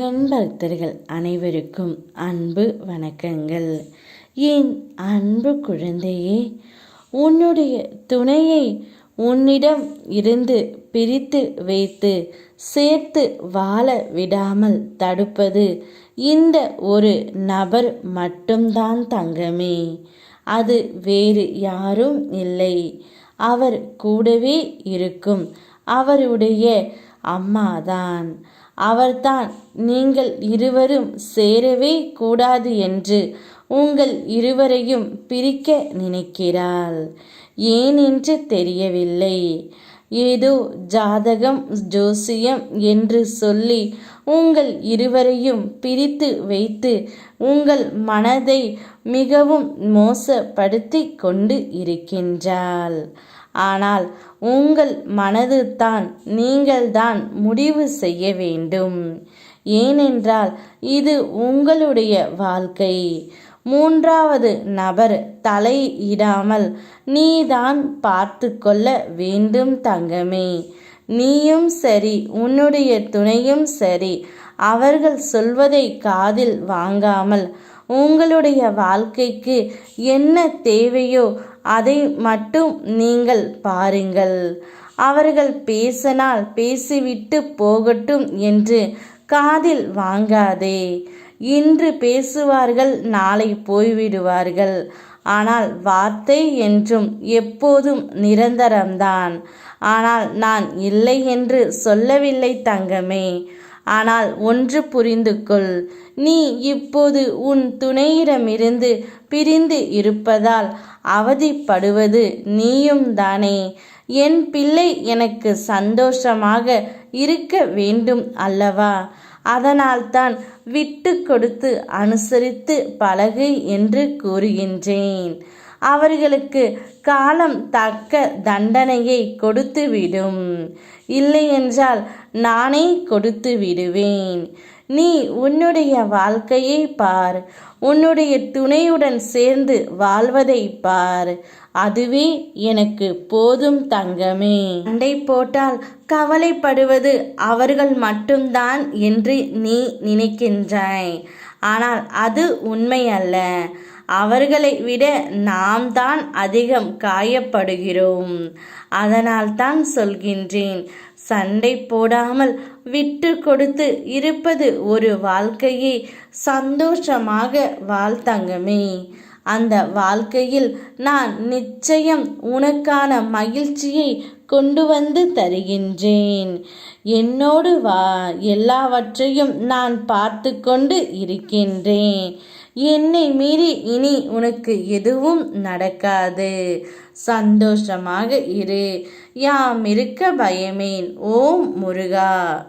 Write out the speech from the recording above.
நண்பர்த்தர்கள் அனைவருக்கும் அன்பு வணக்கங்கள். என் அன்பு குழந்தையே உன்னுடைய துணையை உன்னிடம் இருந்து பிரித்து வைத்து சேர்த்து வாழ விடாமல் தடுப்பது இந்த ஒரு நபர் மட்டும்தான் தங்கமே. அது வேறு யாரும் இல்லை. அவர் கூடவே இருக்கும் அவருடைய அம்மாதான். அவர்தான். நீங்கள் இருவரும் சேரவே கூடாது என்று உங்கள் இருவரையும் பிரிக்க நினைக்கிறாள். ஏன் என்று தெரியவில்லை. ஏதோ ஜாதகம் ஜோசியம் என்று சொல்லி உங்கள் இருவரையும் பிரித்து வைத்து உங்கள் மனதை மிகவும் மோசப்படுத்தி கொண்டு இருக்கின்றாள். ஆனால் உங்கள் மனது தான் நீங்கள்தான் முடிவு செய்ய வேண்டும். ஏனென்றால் இது உங்களுடைய வாழ்க்கை. மூன்றாவது நபர் தலையிடாமல் நீதான் பார்த்து கொள்ள வேண்டும் தங்கமே. நீயும் சரி உன்னுடைய துணையும் சரி. அவர்கள் சொல்வதை காதில் வாங்காமல் உங்களுடைய வாழ்க்கைக்கு என்ன தேவையோ அதை மட்டும் நீங்கள் பாருங்கள். அவர்கள் பேசினால் பேசிவிட்டு போகட்டும் என்று காதில் வாங்காதே. இன்று பேசுவார்கள் நாளை போய்விடுவார்கள். ஆனால் வார்த்தை என்றும் எப்போதும் நிரந்தரம்தான். ஆனால் நான் இல்லை என்று சொல்லவில்லை தங்கமே. ஆனால் ஒன்று புரிந்து கொள் நீ இப்போது உன் துணையிடமிருந்து பிரிந்து இருப்பதால் அவதிப்படுவது நீயும் தானே. என் பிள்ளை எனக்கு சந்தோஷமாக இருக்க வேண்டும் அல்லவா? அதனால்தான் விட்டு கொடுத்து அனுசரித்து பழகு என்று கூறுகின்றேன். அவர்களுக்கு காலம் தக்க தண்டனையை கொடுத்துவிடும். இல்லையென்றால் நானே கொடுத்து விடுவேன். நீ உன்னுடைய வாழ்க்கையை பார். உன்னுடைய துணையுடன் சேர்ந்து வாழ்வதை பார். அதுவே எனக்கு போதும் தங்கமே. சண்டை போட்டால் கவலைப்படுவது அவர்கள் மட்டும்தான் என்று நீ நினைக்கின்றாய். ஆனால் அது உண்மை அல்ல அவர்களை விட நாம் தான் அதிகம் காயப்படுகிறோம். அதனால் தான் சொல்கின்றேன் சண்டை போடாமல் விட்டு கொடுத்து இருப்பது ஒரு வாழ்க்கையை சந்தோஷமாக வாழ்த்தங்கமே. அந்த வாழ்க்கையில் நான் நிச்சயம் உனக்கான மகிழ்ச்சியை கொண்டு வந்து தருகின்றேன். என்னோடு வா எல்லாவற்றையும் நான் பார்த்து கொண்டு இருக்கின்றேன். என்னை மீறி இனி உனக்கு எதுவும் நடக்காது. சந்தோஷமாக இரு. யாம் இருக்க பயமேன். ஓம் முருகா.